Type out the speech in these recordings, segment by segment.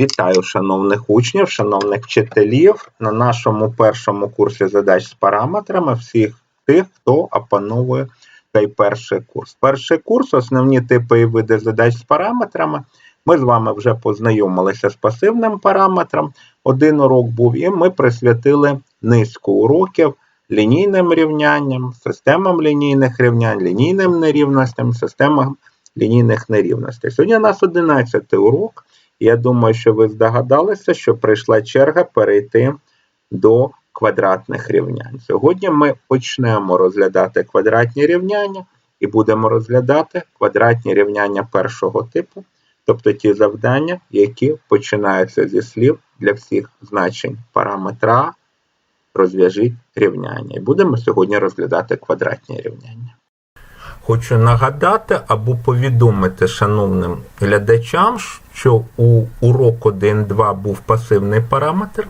Вітаю шановних учнів, шановних вчителів на нашому першому курсі задач з параметрами всіх тих, хто опановує цей перший курс. Перший курс, основні типи і види задач з параметрами. Ми з вами вже познайомилися з пасивним параметром. Один урок був, і ми присвятили низку уроків лінійним рівнянням, системам лінійних рівнянь, лінійним нерівностям, системам лінійних нерівностей. Сьогодні у нас 11 урок. Я думаю, що ви здогадалися, що прийшла черга перейти до квадратних рівнянь. Сьогодні ми почнемо розглядати квадратні рівняння і будемо розглядати квадратні рівняння першого типу, тобто ті завдання, які починаються зі слів для всіх значень параметра розв'яжіть рівняння. І будемо сьогодні розглядати квадратні рівняння. Хочу нагадати або повідомити шановним глядачам, що у урок 1.2 був пасивний параметр.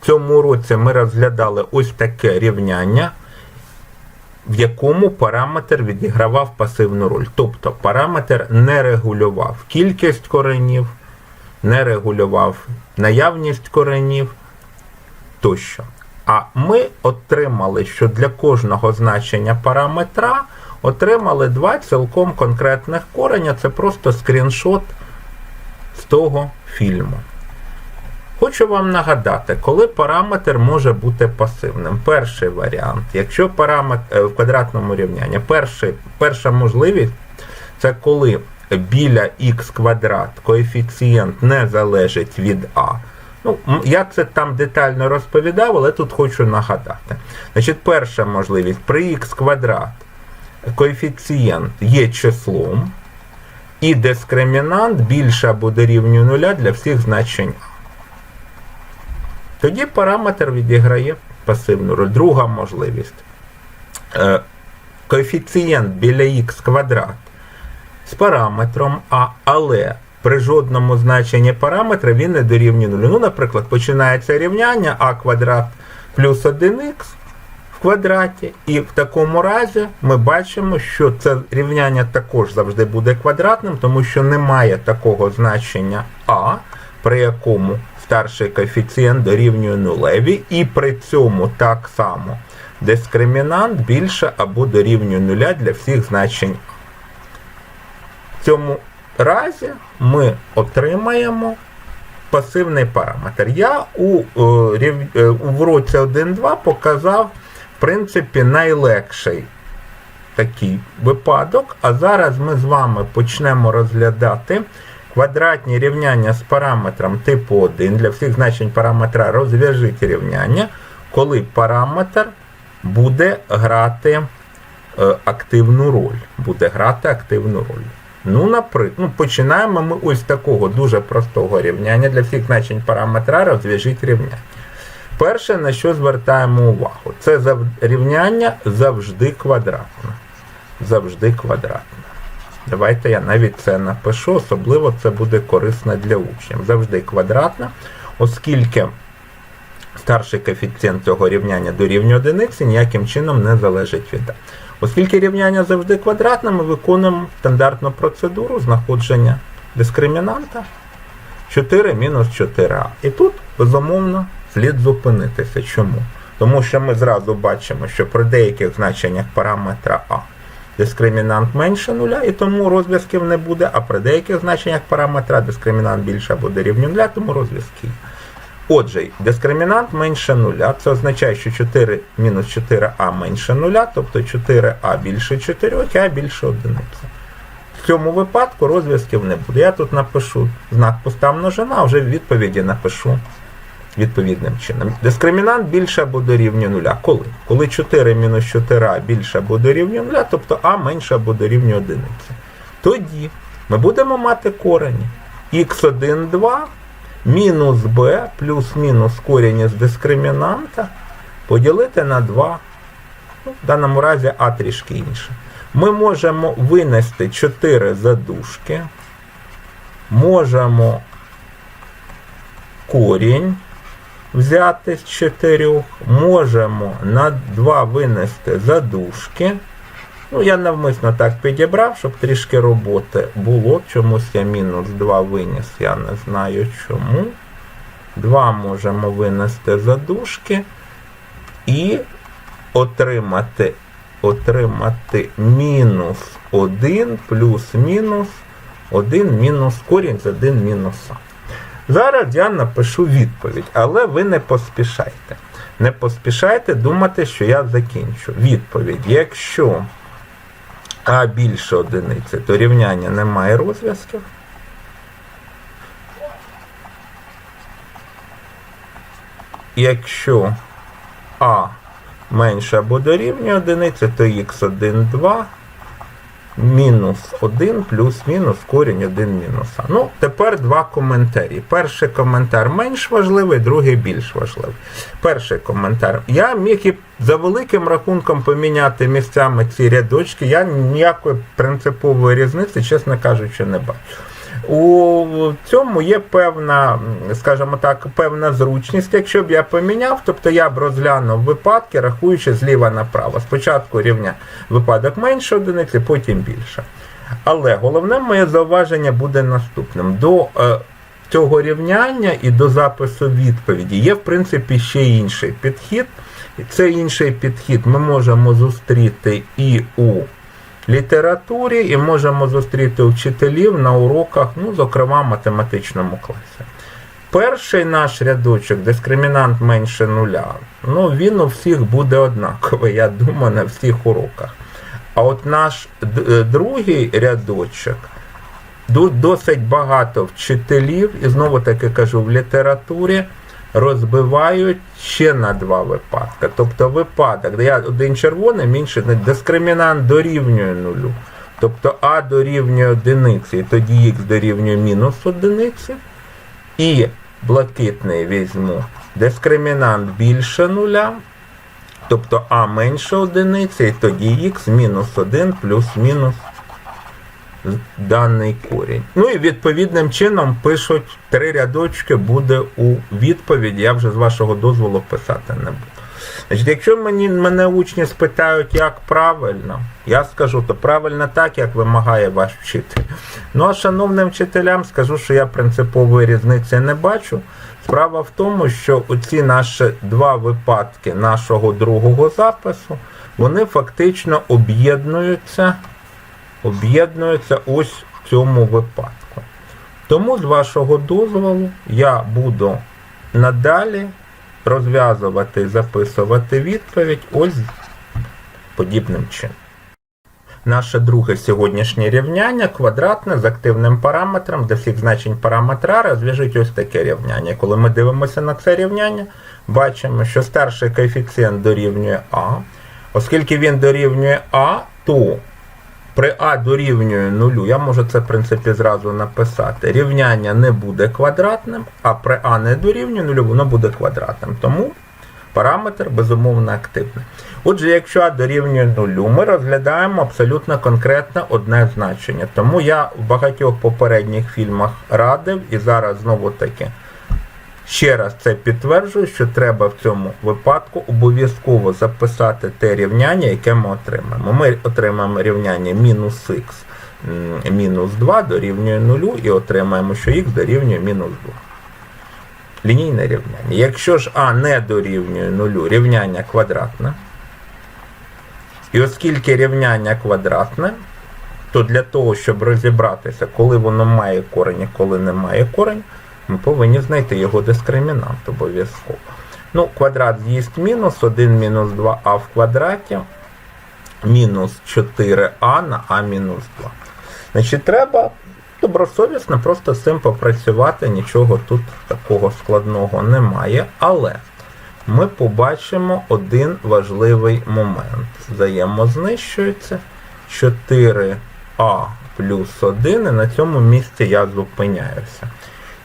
В цьому уроці ми розглядали ось таке рівняння, в якому параметр відігравав пасивну роль. Тобто параметр не регулював кількість коренів, не регулював наявність коренів тощо. А ми отримали, що для кожного значення параметра отримали два цілком конкретних кореня. Це просто скріншот з того фільму. Хочу вам нагадати, коли параметр може бути пасивним. Перший варіант, якщо параметр в квадратному рівнянні, перший, перша можливість це коли біля х квадрат коефіцієнт не залежить від а. Ну, Я це там детально розповідав, але тут хочу нагадати. Значить, Перша можливість при х квадрат коефіцієнт є числом, і дискримінант більше або дорівнює нуля для всіх значень. Тоді параметр відіграє пасивну роль. Друга можливість. Е, коефіцієнт біля х квадрат з параметром А, але при жодному значенні параметра він не дорівнює нулю. Ну, наприклад, починається рівняння а квадрат плюс 1х в квадраті, і в такому разі ми бачимо, що це рівняння також завжди буде квадратним, тому що немає такого значення а, при якому старший коефіцієнт дорівнює нулеві, і при цьому так само дискримінант більше або дорівнює нуля для всіх значень В цьому разі ми отримаємо пасивний параметр. Я у, е, у році 1.2 показав, принципі, найлегший такий випадок. А зараз ми з вами почнемо розглядати квадратні рівняння з параметром типу 1 для всіх значень параметра розв'яжіть рівняння, коли параметр буде грати е, активну роль. Буде грати активну роль. Ну, наприклад, ну, починаємо ми ось такого дуже простого рівняння для всіх значень параметра розв'яжіть рівняння. Перше, на що звертаємо увагу, це рівняння завжди квадратне. Завжди квадратне. Давайте я навіть це напишу, особливо це буде корисно для учнів. Завжди квадратне, оскільки старший коефіцієнт цього рівняння дорівнює одиниці, ніяким чином не залежить від. Оскільки рівняння завжди квадратне, ми виконуємо стандартну процедуру знаходження дискримінанта 4 мінус 4а. І тут, безумовно, слід зупинитися. Чому? Тому що ми зразу бачимо, що при деяких значеннях параметра А дискримінант менше нуля, і тому розв'язків не буде, а при деяких значеннях параметра дискримінант більше або дорівнює нуля, тому розв'язки. Отже, дискримінант менше нуля. Це означає, що 4 мінус 4а менше нуля, тобто 4а більше 4, а більше 1. В цьому випадку розв'язків не буде. Я тут напишу знак постав множина, а вже в відповіді напишу відповідним чином. Дискримінант більше або дорівнює нуля. Коли? Коли 4 мінус 4а більше або дорівнює нуля, тобто а менше або дорівнює 1. Тоді ми будемо мати корені х1, 2 мінус b плюс-мінус корінь із дискримінанта поділити на 2. Ну, В даному разі А трішки інше. Ми можемо винести 4 задушки, можемо корінь взяти з 4, можемо на 2 винести задушки. Ну, я навмисно так підібрав, щоб трішки роботи було. Чомусь я мінус 2 виніс, я не знаю чому. 2 можемо винести за дужки і отримати, отримати мінус 1 плюс мінус 1 мінус корінь з 1 мінус а. Зараз я напишу відповідь, але ви не поспішайте. Не поспішайте думати, що я закінчу. Відповідь. Якщо А більше одиниці, то рівняння немає розв'язків. Якщо А менше або дорівнює одиниці, то х1, 2 мінус 1 плюс-мінус корінь 1 мінус Ну, тепер два коментарі. Перший коментар менш важливий, другий більш важливий. Перший коментар. Я міг і за великим рахунком поміняти місцями ці рядочки. Я ніякої принципової різниці, чесно кажучи, не бачу. У цьому є певна, скажімо так, певна зручність, якщо б я поміняв, тобто я б розглянув випадки, рахуючи зліва направо. Спочатку рівня випадок менше одиниці, потім більше. Але головне моє зауваження буде наступним. До е, цього рівняння і до запису відповіді є, в принципі, ще інший підхід. Цей інший підхід ми можемо зустріти і у літературі і можемо зустріти вчителів на уроках, ну, зокрема, математичному класі. Перший наш рядочок, дискримінант менше нуля, ну він у всіх буде однаковий, я думаю, на всіх уроках. А от наш е, другий рядочок, досить багато вчителів, і знову таки кажу, в літературі розбивають ще на два випадки. Тобто випадок, де я один червоним, інший дискримінант дорівнює нулю. Тобто А дорівнює одиниці, і тоді х дорівнює мінус одиниці. І блакитний візьму дискримінант більше нуля. Тобто А менше одиниці, і тоді х мінус 1 плюс-мінус даний корінь. Ну і відповідним чином пишуть три рядочки, буде у відповіді. Я вже з вашого дозволу писати не буду. Значить, якщо мені, мене учні спитають, як правильно, я скажу, то правильно так, як вимагає ваш вчитель. Ну а шановним вчителям скажу, що я принципової різниці не бачу. Справа в тому, що оці наші два випадки нашого другого запису, вони фактично об'єднуються об'єднуються ось в цьому випадку. Тому, з вашого дозволу, я буду надалі розв'язувати і записувати відповідь ось подібним чином. Наше друге сьогоднішнє рівняння квадратне з активним параметром, де всіх значень параметра розв'яжуть ось таке рівняння. Коли ми дивимося на це рівняння, бачимо, що старший коефіцієнт дорівнює А. Оскільки він дорівнює А, то при А дорівнює нулю, я можу це в принципі зразу написати. Рівняння не буде квадратним, а при А не дорівнює нулю, воно буде квадратним. Тому параметр безумовно активний. Отже, якщо А дорівнює нулю, ми розглядаємо абсолютно конкретно одне значення. Тому я в багатьох попередніх фільмах радив і зараз знову таки. Ще раз це підтверджую, що треба в цьому випадку обов'язково записати те рівняння, яке ми отримаємо. Ми отримаємо рівняння мінус х мінус 2 дорівнює 0 і отримаємо, що х дорівнює мінус 2. Лінійне рівняння. Якщо ж а не дорівнює 0, рівняння квадратне. І оскільки рівняння квадратне, то для того, щоб розібратися, коли воно має корень і коли не має корень, ми повинні знайти його дискримінант обов'язково. Ну, квадрат з'їсть мінус 1 мінус 2а в квадраті, мінус 4а на а мінус 2. Значить, треба добросовісно просто з цим попрацювати, нічого тут такого складного немає. Але ми побачимо один важливий момент. Взаємознищується 4а плюс 1, і на цьому місці я зупиняюся.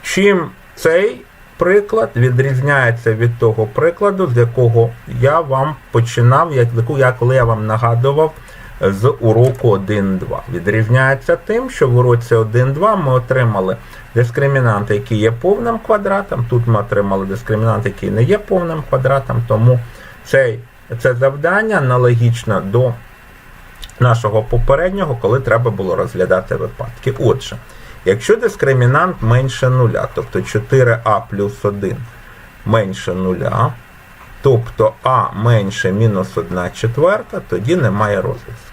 Чим цей приклад відрізняється від того прикладу, з якого я вам починав, як, я, коли я вам нагадував з уроку 1.2. Відрізняється тим, що в уроці 1.2 ми отримали дискримінант, який є повним квадратом. Тут ми отримали дискримінант, який не є повним квадратом, тому цей, це завдання аналогічно до нашого попереднього, коли треба було розглядати випадки. Отже, якщо дискримінант менше нуля, тобто 4а плюс 1 менше нуля, тобто а менше мінус 1 четверта, тоді немає розв'язку.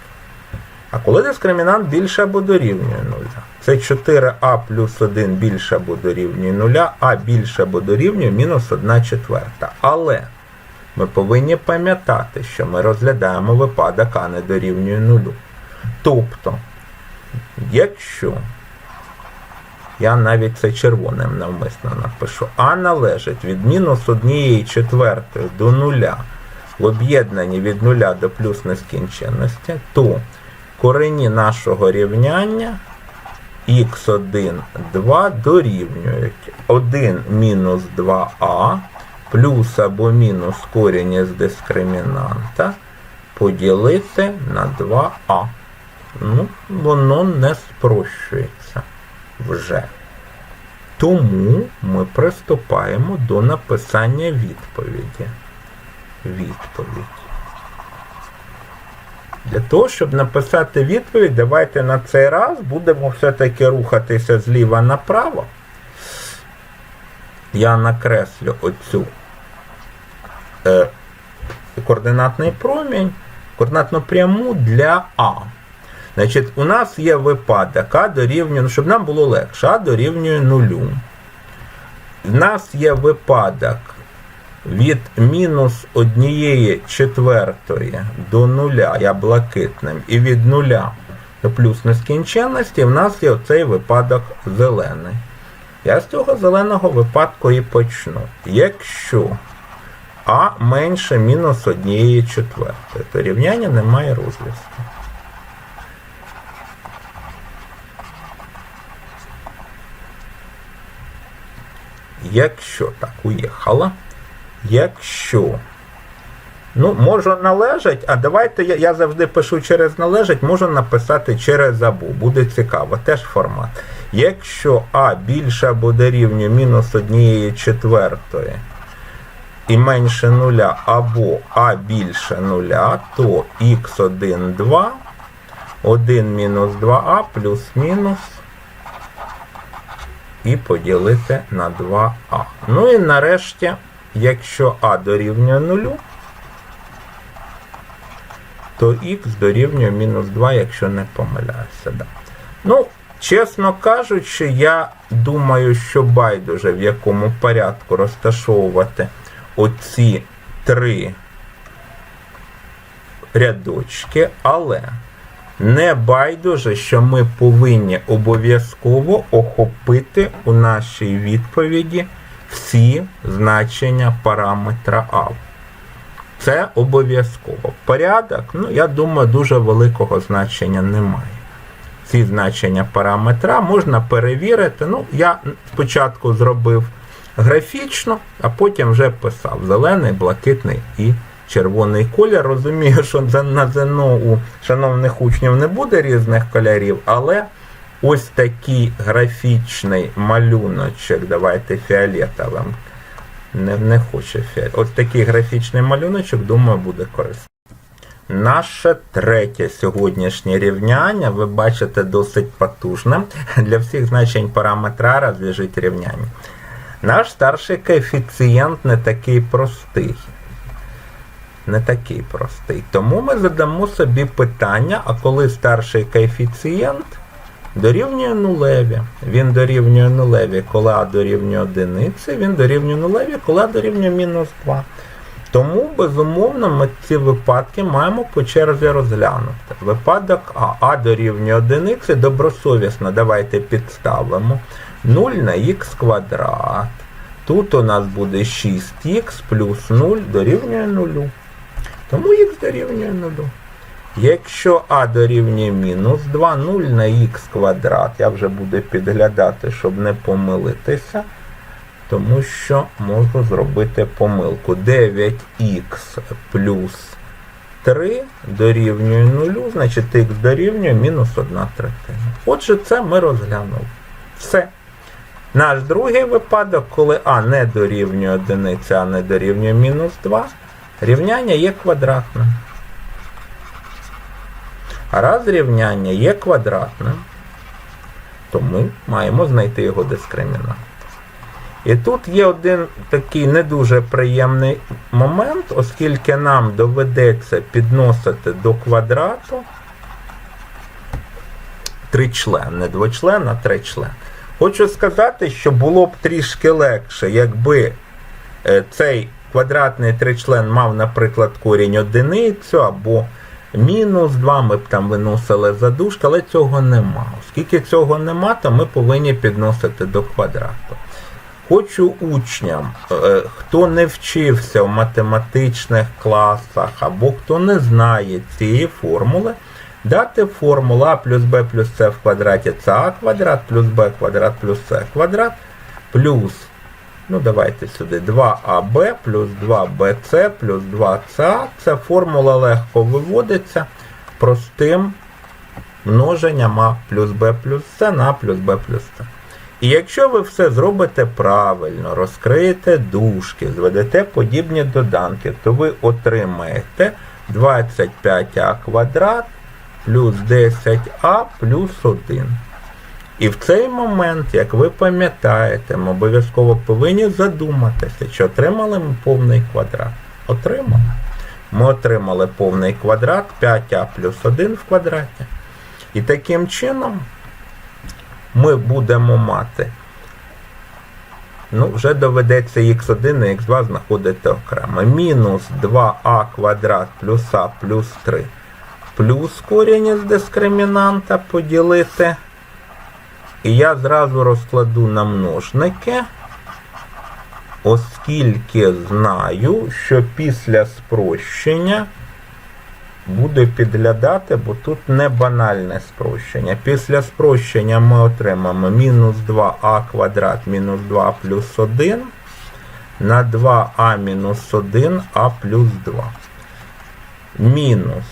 А коли дискримінант більше або дорівнює нуля, це 4а плюс 1 більше або дорівнює нуля, а більше або дорівнює мінус 1 четверта. Але ми повинні пам'ятати, що ми розглядаємо випадок А не дорівнює нулю. Тобто, якщо я навіть це червоним навмисно напишу, А належить від мінус 1 четвертої до нуля. В об'єднанні від нуля до плюс нескінченності, то корені нашого рівняння х1, 2 дорівнюють 1 мінус 2а плюс або мінус корінь із дискримінанта поділити на 2а. Ну, воно не спрощується вже. Тому ми приступаємо до написання відповіді. Відповідь. Для того, щоб написати відповідь, давайте на цей раз будемо все-таки рухатися зліва направо. Я накреслю оцю е, координатний промінь, координатну пряму для А. Значить, у нас є випадок А дорівнює, ну, щоб нам було легше, А дорівнює нулю. У нас є випадок від мінус однієї четвертої до нуля, я блакитним, і від нуля до плюс нескінченності, в нас є оцей випадок зелений. Я з цього зеленого випадку і почну. Якщо А менше мінус однієї четвертої, то рівняння не має розв'язку. Якщо так уїхала, якщо Ну, може належить, а давайте я, я завжди пишу через належить, можу написати через або. Буде цікаво, теж формат. Якщо А більше або дорівнює мінус однієї четвертої і менше нуля, або А більше нуля, то х1, 2, 1 мінус 2а плюс мінус і поділити на 2а. Ну і нарешті, якщо А дорівнює нулю, то х дорівнює мінус 2, якщо не помиляюся. Да. Ну, чесно кажучи, я думаю, що байдуже в якому порядку розташовувати оці три рядочки, але не байдуже, що ми повинні обов'язково охопити у нашій відповіді всі значення параметра А. Це обов'язково. Порядок, ну, я думаю, дуже великого значення немає. Ці значення параметра можна перевірити. Ну, я спочатку зробив графічно, а потім вже писав зелений, блакитний і червоний колір. Розумію, що на ЗНО у шановних учнів не буде різних кольорів, але ось такий графічний малюночок, давайте фіолетовим не, не хоче фіолет. Ось такий графічний малюночок, думаю, буде корисний. Наше третє сьогоднішнє рівняння, ви бачите, досить потужне. Для всіх значень параметра розв'яжіть рівняння. Наш старший коефіцієнт не такий простий. Не такий простий. Тому ми задамо собі питання, а коли старший коефіцієнт дорівнює нулеві. Він дорівнює нулеві, коли А дорівнює одиниці, він дорівнює нулеві, коли А дорівнює мінус 2. Тому, безумовно, ми ці випадки маємо по черзі розглянути. Випадок А, А дорівнює одиниці, добросовісно, давайте підставимо 0 на х квадрат. Тут у нас буде 6х плюс 0 дорівнює 0. Тому х дорівнює 0. Якщо А дорівнює мінус 2, 0 на х квадрат, я вже буду підглядати, щоб не помилитися, тому що можу зробити помилку. 9х плюс 3 дорівнює 0, значить х дорівнює мінус 1 третина. Отже, це ми розглянули. Все. Наш другий випадок, коли А не дорівнює 1, а не дорівнює мінус 2, рівняння є квадратним. А раз рівняння є квадратним, то ми маємо знайти його дискримінант. І тут є один такий не дуже приємний момент, оскільки нам доведеться підносити до квадрату тричлен, не двочлен, а тричлен. Хочу сказати, що було б трішки легше, якби е, цей квадратний тричлен мав, наприклад, корінь одиницю або мінус 2, ми б там виносили задушки, але цього нема. Оскільки цього нема, то ми повинні підносити до квадрату. Хочу учням, е, хто не вчився в математичних класах або хто не знає цієї формули, дати формулу а плюс b плюс c в квадраті це а квадрат плюс b квадрат плюс c квадрат плюс, ну давайте сюди, 2ab плюс 2bc плюс 2ca. Ця формула легко виводиться простим множенням а плюс b плюс c на плюс b плюс c. І якщо ви все зробите правильно, розкриєте дужки, зведете подібні доданки, то ви отримаєте 25а квадрат плюс 10а плюс 1. І в цей момент, як ви пам'ятаєте, ми обов'язково повинні задуматися, чи отримали ми повний квадрат. Отримали. Ми отримали повний квадрат 5а плюс 1 в квадраті. І таким чином ми будемо мати. Ну, вже доведеться х1 і х2 знаходити окремо. Мінус 2а квадрат плюс а плюс 3 плюс корінь із дискримінанта поділити. І я зразу розкладу на множники, оскільки знаю, що після спрощення буду підглядати, бо тут не банальне спрощення. Після спрощення ми отримаємо мінус 2а квадрат мінус 2 плюс 1 на 2а мінус 1 а плюс 2. Мінус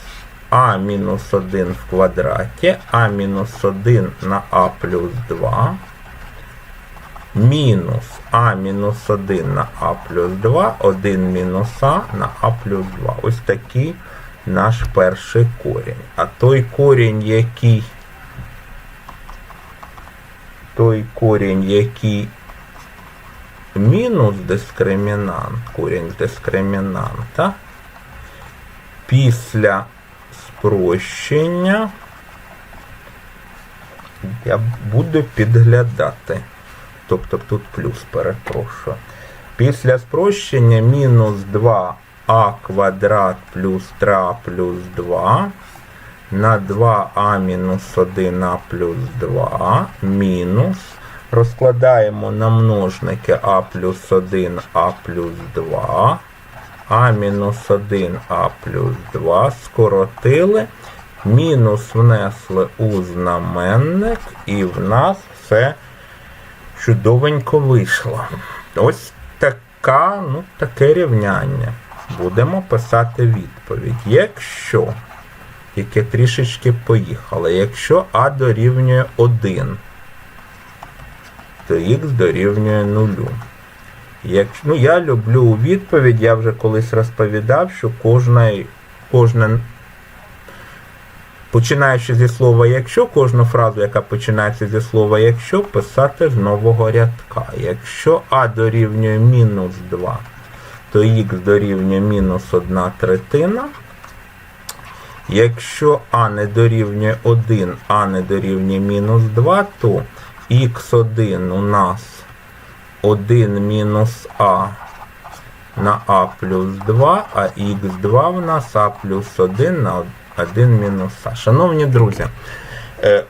а мінус 1 в квадраті, а мінус 1 на а плюс 2. Мінус а мінус 1 на а плюс 2, 1 мінус а на а плюс 2. Ось такий наш перший корінь. А той корінь, який той корінь, який мінус дискримінант, корінь дискримінанта, після спрощення я буду підглядати. Тобто тут плюс перепрошую. Після спрощення мінус 2 а квадрат плюс 3а плюс 2 на 2а мінус 1а плюс 2 мінус. Розкладаємо на множники а плюс 1 а плюс 2. А мінус 1 а плюс 2 скоротили. Мінус внесли у знаменник, і в нас все чудовенько вийшло. Ось така, ну, таке рівняння будемо писати відповідь. Якщо, яке трішечки поїхало, якщо А дорівнює 1, то х дорівнює 0. Як, ну, Я люблю відповідь, я вже колись розповідав, що кожна, кожна починаючи зі слова якщо, кожну фразу, яка починається зі слова якщо, писати з нового рядка. Якщо А дорівнює мінус 2, то х дорівнює мінус 1 третина. Якщо А не дорівнює 1, А не дорівнює мінус 2, то х1 у нас 1 мінус А на А плюс 2, а х2 в нас А плюс 1 на 1 мінус А. Шановні друзі, е,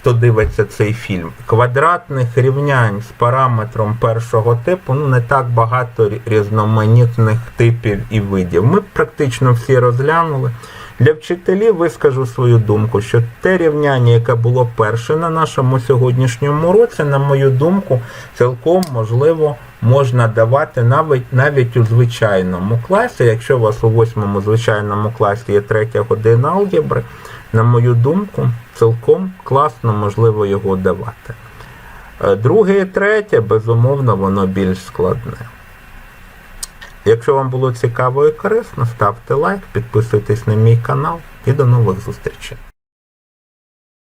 хто дивиться цей фільм, квадратних рівнянь з параметром першого типу ну не так багато різноманітних типів і видів. Ми практично всі розглянули. Для вчителів вискажу свою думку, що те рівняння, яке було перше на нашому сьогоднішньому уроці, на мою думку, цілком можливо можна давати навіть навіть у звичайному класі. Якщо у вас у восьмому звичайному класі є третя година алгебри, на мою думку, цілком класно можливо його давати. Е, друге і третє, безумовно, воно більш складне. Якщо вам було цікаво і корисно, ставте лайк, підписуйтесь на мій канал і до нових зустрічей.